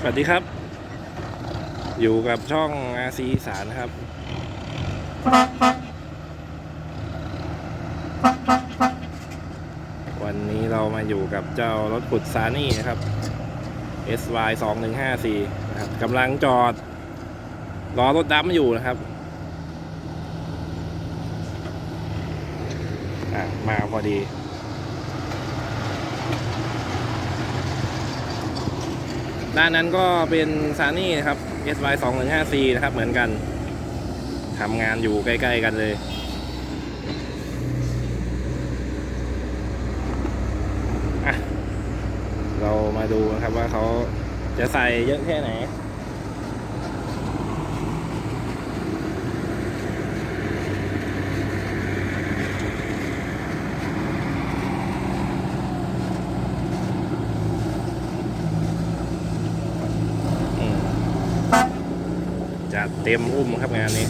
สวัสดีครับ อยู่กับช่องอาซีสารนะครับ วันนี้เรามาอยู่กับเจ้ารถขุดซานี่นะครับ SY 2 1 5 4นะครับกำลังจอด รอรถดำอยู่นะครับ มาพอดี ด้านนั้นก็เป็นซานี่นะครับ SY 2 1 5 C นะครับ เหมือนกันทำงานอยู่ใกล้ ๆ กันเลยเรามาดูนะครับว่าเขาจะใส่เยอะแค่ไหน เต็มอุ้มครับงานนี้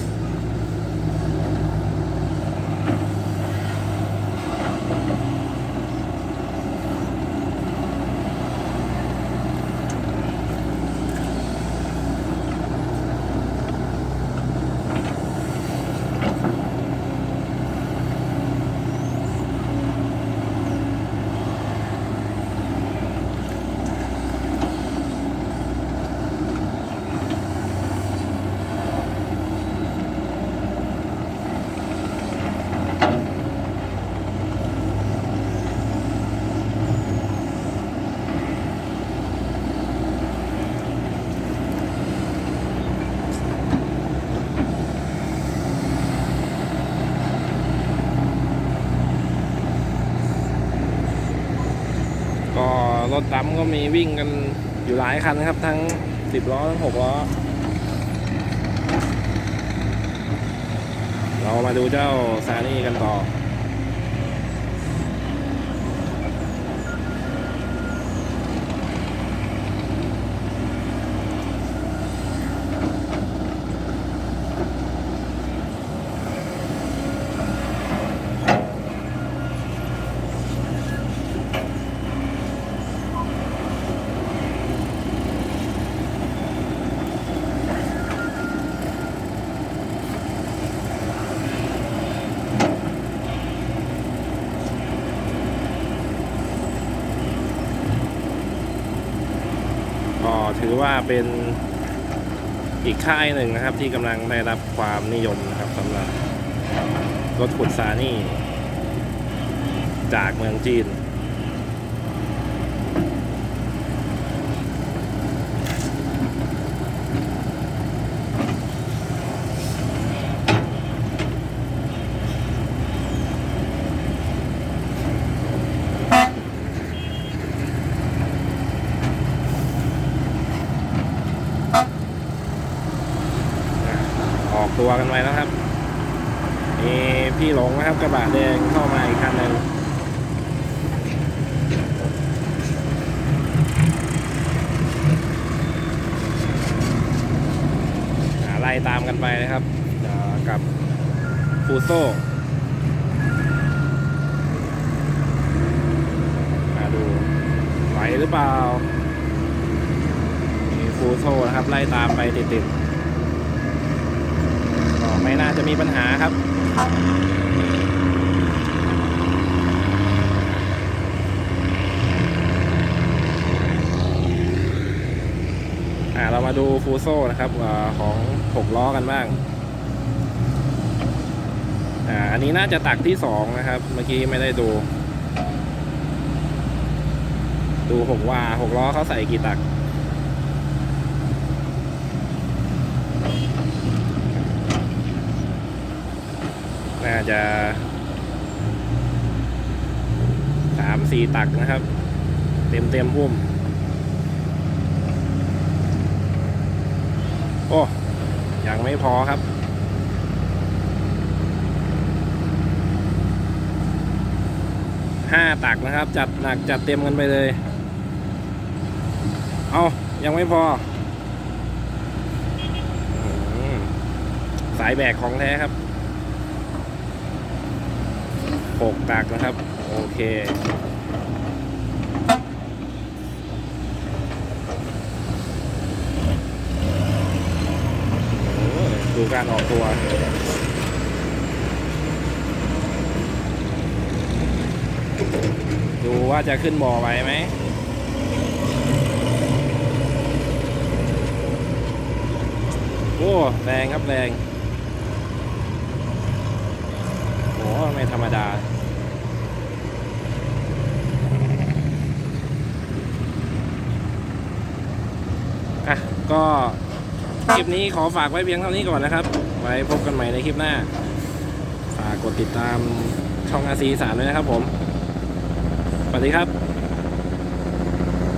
ก็ร ถดำก็มีวิ่งกันอยู่หลายคันนะครับ ทั้งสิบล้อทั้งหกล้อ เรามาดูเจ้าซานี่กันต่อ ก็ถือ ว่าเป็นอีกค่ายหนึ่งนะครับ ที่กำลังได้รับความนิยมนะครับสำหรับรถขุดซานี่ จากเมืองจีน ออก ตัวกันไว้แล้วครับมีพี่หลงนะครับกระบะแดงเข้ามาอีกคันหนึ่งไล่ตามกันไปนะครับกับฟูโซ่มาดูไหวหรือเปล่ามีฟูโซ่นะครับ ไล่ตามไปติดๆ ไม่น่าจะมีปัญหาครับอ่าเรามาดูฟูโซ่นะครับอของหกล้อกันบ้างอ่าอันนี้น่าจะตักที่สองนะครับ เมื่อกี้ไม่ได้ดู ดูหกว่าหกล้อเขาใส่กี่ตัก จะสามสี่ตักนะครับ เต็มเต็มพุ่มโอ้ยังไม่พอครับ ห้าตักนะครับ จัดหนักจัดเต็มกันไปเลย เอายังไม่พออสายแบกของแท้ครับ หกตากนะครับ โอเคดูการออกตัวดูว่าจะขึ้นบ่อไปไหมโอ้แรงครับแรง ไม่ธรรมดา อะ ก็คลิปนี้ขอฝากไว้เพียงเท่านี้ก่อนนะครับ ไว้พบกันใหม่ในคลิปหน้า ฝากกดติดตามช่องอาซีสามด้วยนะครับผม สวัสดีครับ